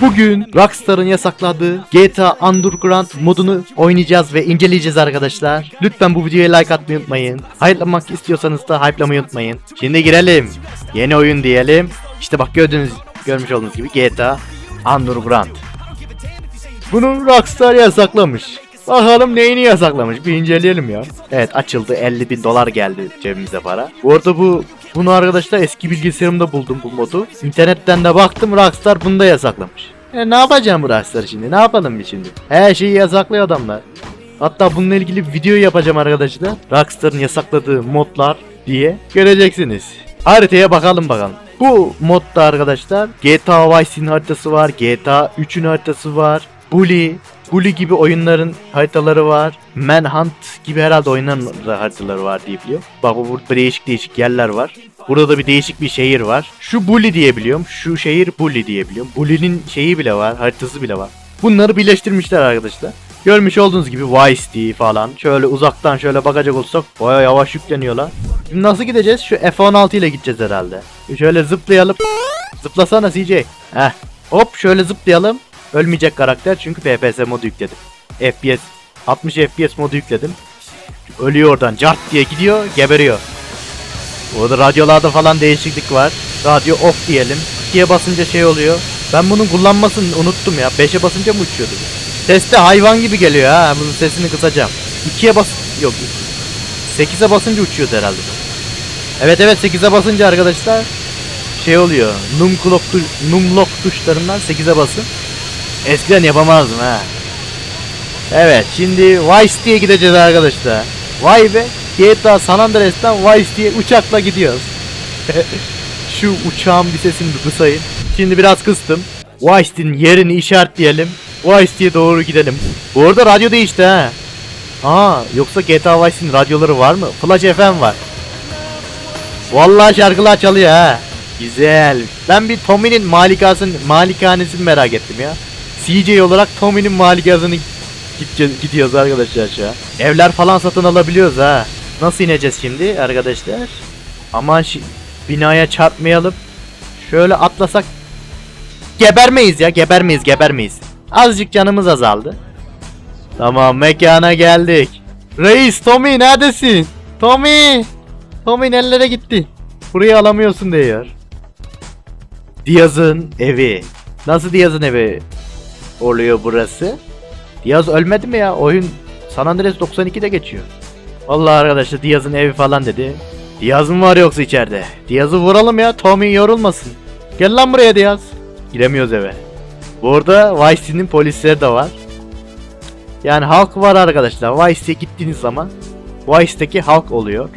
Bugün Rockstar'ın yasakladığı GTA Underground modunu oynayacağız ve inceleyeceğiz arkadaşlar. Lütfen bu videoya like atmayı unutmayın. Hype'lamak istiyorsanız da hype'lamayı unutmayın. Şimdi girelim. Yeni oyun diyelim. İşte bak gördüğünüz, görmüş olduğunuz gibi GTA Underground. Bunu Rockstar yasaklamış. Bakalım neyini yasaklamış bir inceleyelim ya. Evet açıldı 50 bin dolar geldi cebimize para. Bu arada bu bunu arkadaşlar eski bilgisayarımda buldum bu modu. İnternetten de baktım Rockstar bunu da yasaklamış. E, ne yapacağım Rockstar şimdi ne yapalım biz şimdi? Her şeyi yasaklıyor adamlar. Hatta bununla ilgili bir video yapacağım arkadaşlar. Rockstar'ın yasakladığı modlar diye göreceksiniz. Haritaya bakalım bakalım. Bu modda arkadaşlar GTA Vice'in haritası var, GTA 3'ün haritası var, Bully, Bully gibi oyunların haritaları var. Manhunt gibi herhalde oyunların da haritaları var diye biliyorum. Bak burada değişik değişik yerler var. Burada da bir değişik bir şehir var. Şu Bully diye biliyorum. Şu şehir Bully diye biliyorum. Bully'nin şeyi bile var, haritası bile var. Bunları birleştirmişler arkadaşlar. Görmüş olduğunuz gibi Vice falan. Şöyle uzaktan şöyle bakacak olsak baya yavaş yükleniyorlar. Şimdi nasıl gideceğiz? Şu F-16 ile gideceğiz herhalde. Şöyle zıplayalım. Zıplasana CJ. Heh. Hop şöyle zıplayalım. Ölmeyecek karakter çünkü FPS modu yükledim. FPS 60 FPS modu yükledim. Ölüyor oradan cart diye gidiyor geberiyor. Orada radyolarda falan değişiklik var. Radyo off diyelim. 2'ye basınca şey oluyor. Ben bunun kullanmasını unuttum ya. 5'e basınca mı uçuyordu? Seste hayvan gibi geliyor ha. Bunun sesini kısacağım. 2'ye bas... Yok. 8'e basınca uçuyordu herhalde. Evet evet 8'e basınca arkadaşlar şey oluyor. Num clock tu- num lock tuşlarından 8'e basın. Eskiden yapamazdım ha. Evet şimdi Vice diye gideceğiz arkadaşlar. Vay be GTA San Andreas'tan Vice diye uçakla gidiyoruz. Şu uçağın bir sesini bir kısayım. Şimdi biraz kıstım. Vice'in yerini işaretleyelim. Vice diye doğru gidelim. Bu arada radyo değişti ha. Aa yoksa GTA Vice'in radyoları var mı? Flash FM var. Vallahi şarkılar çalıyor ha. Güzel. Ben bir Tommy'nin malikasını, malikanesini merak ettim ya. CJ olarak Tommy'nin malikasını gideceğiz, gidiyoruz arkadaşlar aşağı. Evler falan satın alabiliyoruz ha. Nasıl ineceğiz şimdi arkadaşlar? Aman binaya çarpmayalım. Şöyle atlasak gebermeyiz ya gebermeyiz gebermeyiz. Azıcık canımız azaldı. Tamam mekana geldik. Reis Tommy neredesin? Tommy! Tommy nerelere gitti? Burayı alamıyorsun diyor. Diaz'ın evi. Nasıl Diaz'ın evi oluyor burası? Diaz ölmedi mi ya? Oyun San Andreas 92'de geçiyor. Vallahi arkadaşlar Diaz'ın evi falan dedi. Diaz mı var yoksa içeride? Diaz'ı vuralım ya Tommy yorulmasın. Gel lan buraya Diaz. Giremiyoruz eve. Bu arada Vice City'nin polisleri de var. Yani halk var arkadaşlar. Vice'e gittiğiniz zaman Vice'deki halk oluyor.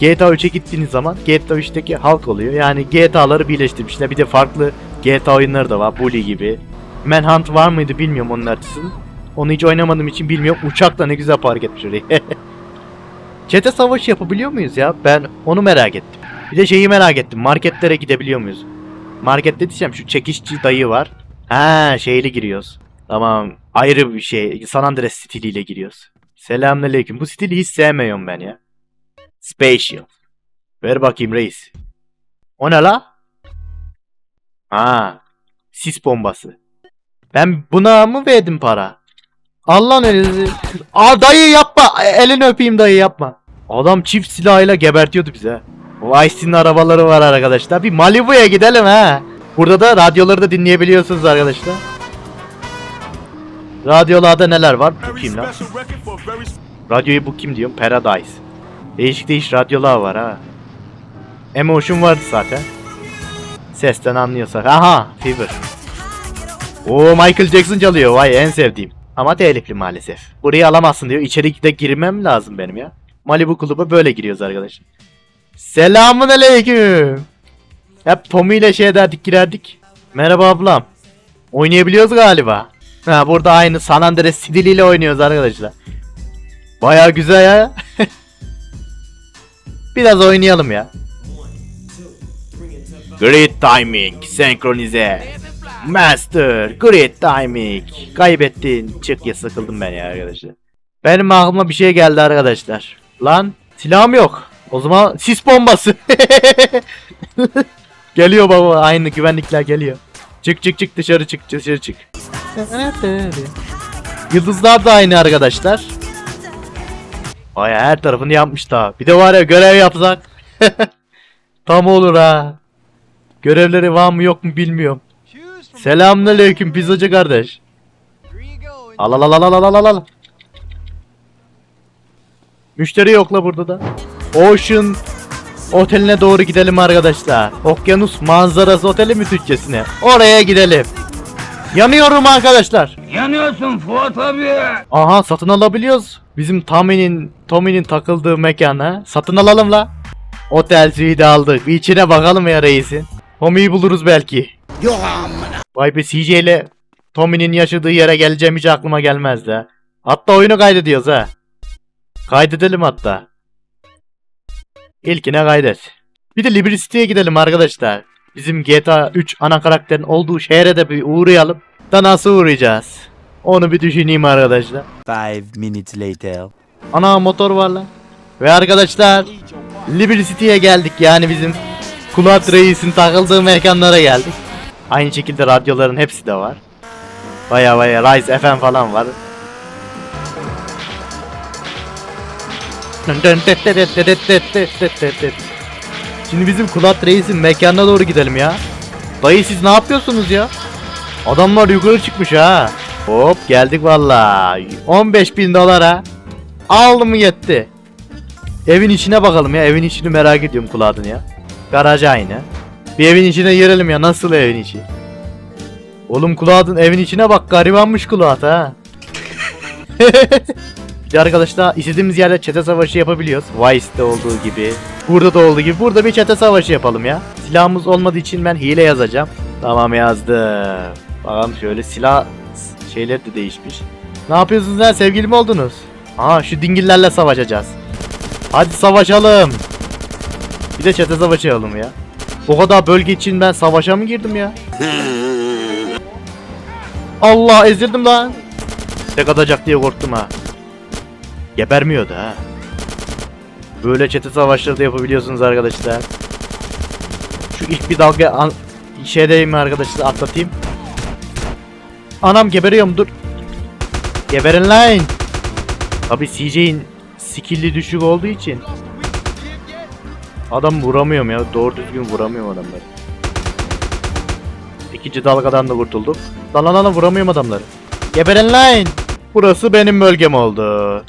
GTA 3'e gittiğiniz zaman GTA 3'teki halk oluyor. Yani GTA'ları birleştirmişler. Bir de farklı GTA oyunları da var. Bully gibi. Manhunt var mıydı bilmiyorum onun haritasının. Onu hiç oynamadığım için bilmiyorum. Uçakla ne güzel park etmiş orayı. Çete savaşı yapabiliyor muyuz ya? Ben onu merak ettim. Bir de şeyi merak ettim. Marketlere gidebiliyor muyuz? Market diyeceğim şu çekişçi dayı var. Ha şeyli giriyoruz. Tamam. Ayrı bir şey. San Andreas stiliyle giriyoruz. Selamünaleyküm. Bu stili hiç sevmiyorum ben ya. Spatial. Ver bakayım reis. O ne la? Ha. Sis bombası. Ben buna mı verdim para? Allah'ın elini. Aa dayı yapma. Elini öpeyim dayı yapma. Adam çift silahıyla gebertiyordu bize. Vice'in arabaları var arkadaşlar. Bir Malibu'ya gidelim ha. Burada da radyoları da dinleyebiliyorsunuz arkadaşlar. Radyolarda neler var? Bu kim lan? Radyoyu bu kim diyorum? Paradise. Değişik değişik radyolar var ha. Emotion vardı zaten. Sesten anlıyorsak. Aha Fever. Oo Michael Jackson çalıyor. Vay en sevdiğim. Ama telifli maalesef. Burayı alamazsın diyor. İçeri de girmem lazım benim ya. Malibu kluba böyle giriyoruz arkadaşlar. Selamun aleyküm. Hep Tommy ile şey ederdik girerdik. Merhaba ablam. Oynayabiliyoruz galiba. Ha burada aynı San Andreas stiliyle oynuyoruz arkadaşlar. Baya güzel ya. Biraz oynayalım ya. Great timing, senkronize. Master, great timing. Kaybettin. Çık ya sıkıldım ben ya arkadaşlar. Benim aklıma bir şey geldi arkadaşlar. Lan silahım yok. O zaman sis bombası. geliyor baba aynı güvenlikler geliyor. Çık çık çık dışarı çık dışarı çık. Yıldızlar da aynı arkadaşlar. Ay her tarafını yapmış daha. Bir de var ya görev yapsak. Tam olur ha. Görevleri var mı yok mu bilmiyorum. Selamünaleyküm pizzacı kardeş. Al al al al al al al al. Müşteri yok la burada da. Ocean Oteline doğru gidelim arkadaşlar. Okyanus manzarası oteli mi Türkçesine? Oraya gidelim. Yanıyorum arkadaşlar. Yanıyorsun Fuat abi. Aha satın alabiliyoruz. Bizim Tommy'nin Tommy'nin takıldığı mekana satın alalım la. Otel suite aldık. Bir içine bakalım ya reisin. Tommy'yi buluruz belki. Vay be CJ ile Tommy'nin yaşadığı yere geleceğim hiç aklıma gelmezdi ha. Hatta oyunu kaydediyoruz ha. Kaydedelim hatta. İlkine kaydet. Bir de Liberty City'ye gidelim arkadaşlar. Bizim GTA 3 ana karakterin olduğu şehre de bir uğrayalım. Da nasıl uğrayacağız? Onu bir düşüneyim arkadaşlar. Five minutes later. Ana motor var lan. Ve arkadaşlar Liberty City'ye geldik yani bizim Kulat Reis'in takıldığı mekanlara geldik. Aynı şekilde radyoların hepsi de var. Baya baya Rise FM falan var. Şimdi bizim Kulat Reis'in mekanına doğru gidelim ya. Dayı siz ne yapıyorsunuz ya? Adamlar yukarı çıkmış ha. Hop geldik valla. 15 bin dolara. Aldı mı yetti. Evin içine bakalım ya. Evin içini merak ediyorum kulağını ya. Garaj aynı. Bir evin içine girelim ya. Nasıl evin içi? Oğlum kulağın evin içine bak. Garibanmış kulağın ha. bir arkadaşlar istediğimiz yerde çete savaşı yapabiliyoruz. Vice'de olduğu gibi. Burada da olduğu gibi. Burada bir çete savaşı yapalım ya. Silahımız olmadığı için ben hile yazacağım. Tamam yazdım. Bakalım şöyle silah şeyler de değişmiş. Ne yapıyorsunuz lan sevgili mi oldunuz? Aa şu dingillerle savaşacağız. Hadi savaşalım. Bir de çete savaşı yapalım ya. O kadar bölge için ben savaşa mı girdim ya? Allah ezildim lan. Tek atacak diye korktum ha. Gebermiyordu ha. Böyle çete savaşları da yapabiliyorsunuz arkadaşlar. Şu ilk bir dalga an şeydeyim arkadaşlar atlatayım. Anam geberiyorum dur. Geberin lan. Tabi CJ'in skill'i düşük olduğu için adam vuramıyorum ya. Doğru düzgün vuramıyorum adamları. İkinci dalgadan da kurtulduk. Lan lan lan vuramıyorum adamları. Geberin lan. Burası benim bölgem oldu.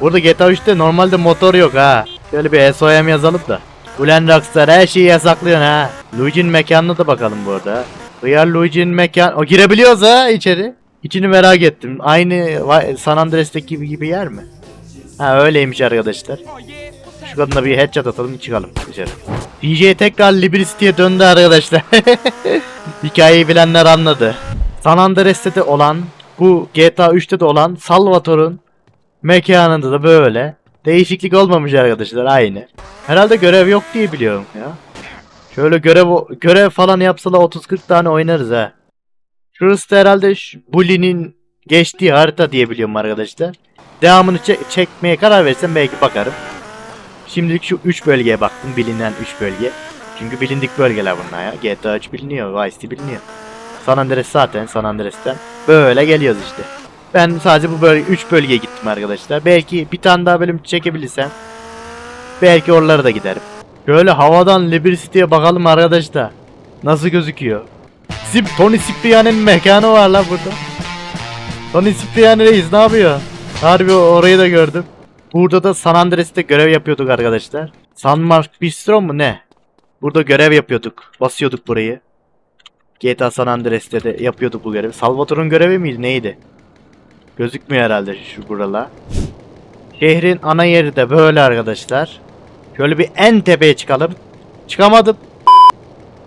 Burada GTA 3'te normalde motor yok ha. Şöyle bir SOM yazalım da. Ulan Rockstar her şeyi yasaklıyorsun ha. Luigi'nin mekanına da bakalım bu arada. Hıyar Luigi'nin mekan... O girebiliyoruz ha içeri. İçini merak ettim. Aynı San Andreas'taki gibi, gibi yer mi? Ha öyleymiş arkadaşlar. Şu kadına bir headshot atalım çıkalım dışarı. DJ tekrar Liberty City'ye döndü arkadaşlar. Hikayeyi bilenler anladı. San Andreas'te de olan bu GTA 3'te de olan Salvatore'un mekanında da böyle. Değişiklik olmamış arkadaşlar aynı. Herhalde görev yok diye biliyorum ya. Şöyle görev görev falan yapsalar 30-40 tane oynarız ha. Şurası da herhalde Bully'nin geçtiği harita diye biliyorum arkadaşlar. Devamını çek- çekmeye karar versem belki bakarım. Şimdilik şu 3 bölgeye baktım. Bilinen 3 bölge. Çünkü bilindik bölgeler bunlar ya. GTA 3 biliniyor. Vice City biliniyor. San Andreas zaten San Andreas'ten. Böyle geliyoruz işte. Ben sadece bu bölge 3 bölgeye gittim arkadaşlar. Belki bir tane daha bölüm çekebilirsem belki oralara da giderim. Şöyle havadan Liberty City'ye bakalım arkadaşlar. Nasıl gözüküyor? Zip Tony Cipriani'nin mekanı var lan burada. Tony Cipriani reis ne yapıyor? Harbi orayı da gördüm. Burada da San Andreas'te görev yapıyorduk arkadaşlar. San Mark Bistro mu ne? Burada görev yapıyorduk. Basıyorduk burayı. GTA San Andreas'te de yapıyorduk bu görevi. Salvatore'un görevi miydi neydi? Gözükmüyor herhalde şu buralar. Şehrin ana yeri de böyle arkadaşlar. Şöyle bir en tepeye çıkalım. Çıkamadım.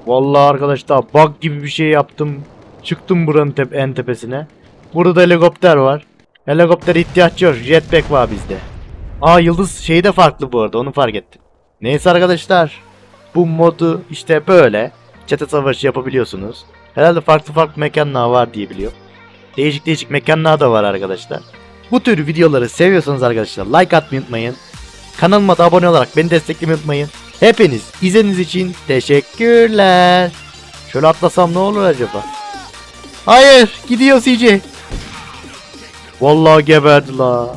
Vallahi arkadaşlar bug gibi bir şey yaptım. Çıktım buranın tep en tepesine. Burada da helikopter var. Helikopter ihtiyaç yok. Jetpack var bizde. Aa yıldız şeyi de farklı bu arada onu fark ettim. Neyse arkadaşlar. Bu modu işte böyle. Çete savaşı yapabiliyorsunuz. Herhalde farklı farklı mekanlar var diye biliyorum. Değişik değişik mekanlar da var arkadaşlar. Bu tür videoları seviyorsanız arkadaşlar like atmayı unutmayın. Kanalıma da abone olarak beni desteklemeyi unutmayın. Hepiniz izlediğiniz için teşekkürler. Şöyle atlasam ne olur acaba? Hayır gidiyor CJ. Vallahi geberdi la.